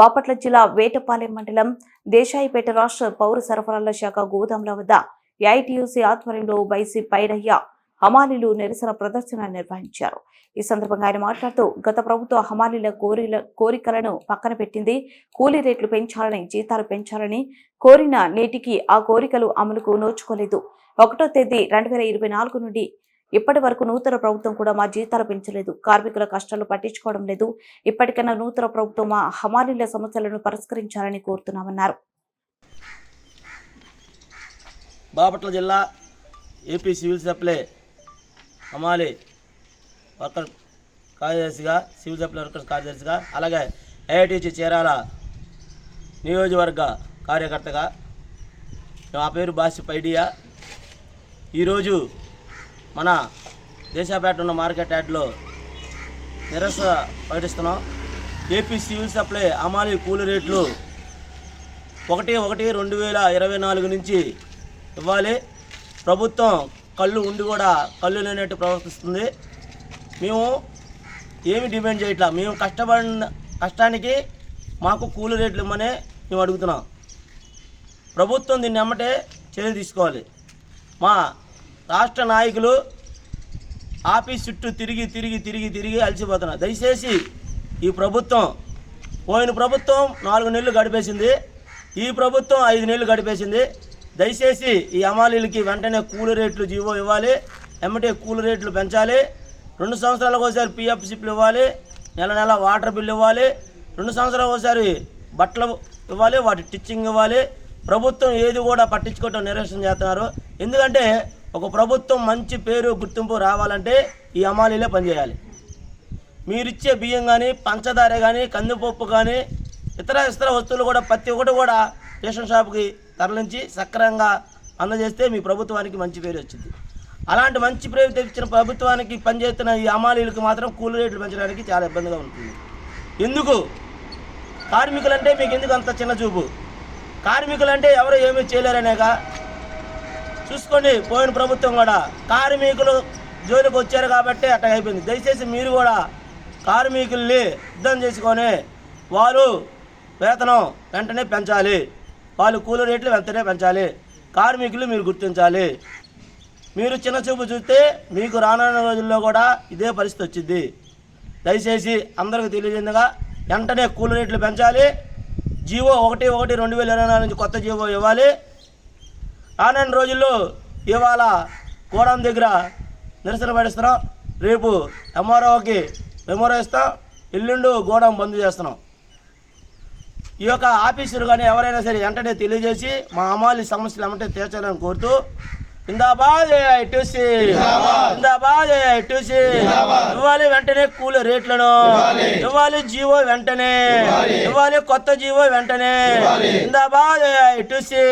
బాపట్ల జిల్లా వేటపాలెం మండలం దేశాయిపేట రాష్ట్ర పౌర సరఫరాల శాఖ గోదాంల వద్ద ఐటీయూసీ ఆధ్వర్యంలో వైసీ పైరయ్య హమాలీలు నిరసన ప్రదర్శన నిర్వహించారు. ఈ సందర్భంగా ఆయన మాట్లాడుతూ గత ప్రభుత్వ హమాలీల కోరిల కోరికలను పక్కన పెట్టింది. కూలీ రేట్లు పెంచాలని జీతాలు పెంచాలని కోరిన నేటికి ఆ కోరికలు అమలుకు నోచుకోలేదు. ఒకటో తేదీ రెండు వేల ఇరవై నాలుగు నుండి ఇప్పటి వరకు నూతన ప్రభుత్వం కూడా మా జీతాలు పెంచలేదు. కార్మికుల కష్టాలు పట్టించుకోవడం లేదు. ఇప్పటికైనా నూతన ప్రభుత్వం మా హమాలీల సమస్యలను పరిష్కరించాలని కోరుతున్నామన్నారు. బాపట్ల జిల్లా ఏపీ సివిల్ సప్లై హమాలి వర్కర్ కార్యదర్శిగా సివిల్ సప్లై వర్కర్స్ కార్యదర్శిగా అలాగే ఐఐటిసి చీరాల నియోజకవర్గ కార్యకర్తగా నా పేరు బాసి పైడియా ఈరోజు మన దేశాపేట ఉన్న మార్కెట్ యార్డ్లో నిరస ప్రకటిస్తున్నాం. ఏపీ సివిల్ సప్లై అమాలి కూలి రేట్లు ఒకటి ఒకటి రెండు వేల ఇరవై నాలుగు నుంచి ఇవ్వాలి. ప్రభుత్వం కళ్ళు ఉండి కూడా కళ్ళు లేనట్టు ప్రవర్తిస్తుంది. మేము ఏమి డిమాండ్ చేయట్లా? మేము కష్టపడిన కష్టానికి మాకు కూలి రేట్లు ఇమ్మనే మేము అడుగుతున్నాం. ప్రభుత్వం దీన్ని అమ్మటే చర్య తీసుకోవాలి. మా రాష్ట్ర నాయకులు ఆఫీస్ చుట్టూ తిరిగి తిరిగి తిరిగి తిరిగి అలసిపోతున్నారు. దయచేసి ఈ ప్రభుత్వం పోయిన ప్రభుత్వం నాలుగు నెలలు గడిపేసింది. ఈ ప్రభుత్వం ఐదు నెలలు గడిపేసింది. దయచేసి ఈ అమాలీలకి వెంటనే కూలి రేట్లు జీవో ఇవ్వాలి. ఎమ్మటే కూలి రేట్లు పెంచాలి. రెండు సంవత్సరాలకు ఒకసారి పిఎఫ్ సిప్లు ఇవ్వాలి. నెల నెల వాటర్ బిల్లు ఇవ్వాలి. రెండు సంవత్సరాలకు ఒకసారి బట్టలు ఇవ్వాలి. వాటి టిచ్చింగ్ ఇవ్వాలి. ప్రభుత్వం ఏది కూడా పట్టించుకోవటం నిరసన చేస్తున్నారు. ఎందుకంటే ఒక ప్రభుత్వం మంచి పేరు గుర్తింపు రావాలంటే ఈ అమాలీలే పనిచేయాలి. మీరిచ్చే బియ్యం కానీ పంచదార కానీ కందిపప్పు కానీ ఇతర ఇతర వస్తువులు కూడా ప్రతి ఒక్కటి కూడా రేషన్ షాప్కి తరలించి సక్రమంగా అందజేస్తే మీ ప్రభుత్వానికి మంచి పేరు వచ్చింది. అలాంటి మంచి పేరు తెచ్చిన ప్రభుత్వానికి పనిచేస్తున్న ఈ అమాలీలకు మాత్రం కూలి రేట్లు పెంచడానికి చాలా ఇబ్బందిగా ఉంటుంది. ఎందుకు? కార్మికులంటే మీకు ఎందుకు అంత చిన్న చూపు? కార్మికులంటే ఎవరు ఏమీ చేయలేరనేగా చూసుకోండి పోయిన ప్రభుత్వం కూడా. కార్మికులు జోలికి వచ్చారు కాబట్టి అట్ట అయిపోయింది. దయచేసి మీరు కూడా కార్మికుల్ని యుద్ధం చేసుకొని వారు వేతనం వెంటనే పెంచాలి. వాళ్ళు కూలి రేట్లు వెంటనే పెంచాలి. కార్మికులు మీరు గుర్తించాలి. మీరు చిన్న చూపు చూస్తే మీకు రానున్న రోజుల్లో కూడా ఇదే పరిస్థితి వచ్చింది. దయచేసి అందరికీ తెలియజేందుగా వెంటనే కూలి రేట్లు పెంచాలి. జీవో ఒకటి ఒకటి రెండు వేల ఇరవై నాలుగు నుంచి కొత్త జీవో ఇవ్వాలి. రానున్న రోజుల్లో ఇవాళ గోడౌన్ దగ్గర నిరసన పడిస్తున్నాం రేపు ఎంఆర్ఓకి మెమోరో ఇస్తాం. ఎల్లుండు గోడౌన్ బంద్ చేస్తున్నాం. ఈ యొక్క ఆఫీసర్ కానీ ఎవరైనా సరే వెంటనే తెలియజేసి మా అమ్మాలి సమస్యలు ఏమంటే తీర్చాలని కోరుతూ ఇందాబాద్ ఐటీసీ ఇందాబాద్ ఐటీసీ ఇవ్వాలి వెంటనే కూలి రేట్లను. ఇవ్వాలి. జీవో వెంటనే. ఇవ్వాలి. కొత్త జీవో వెంటనే. ఇందాబాద్ ఐటీసీ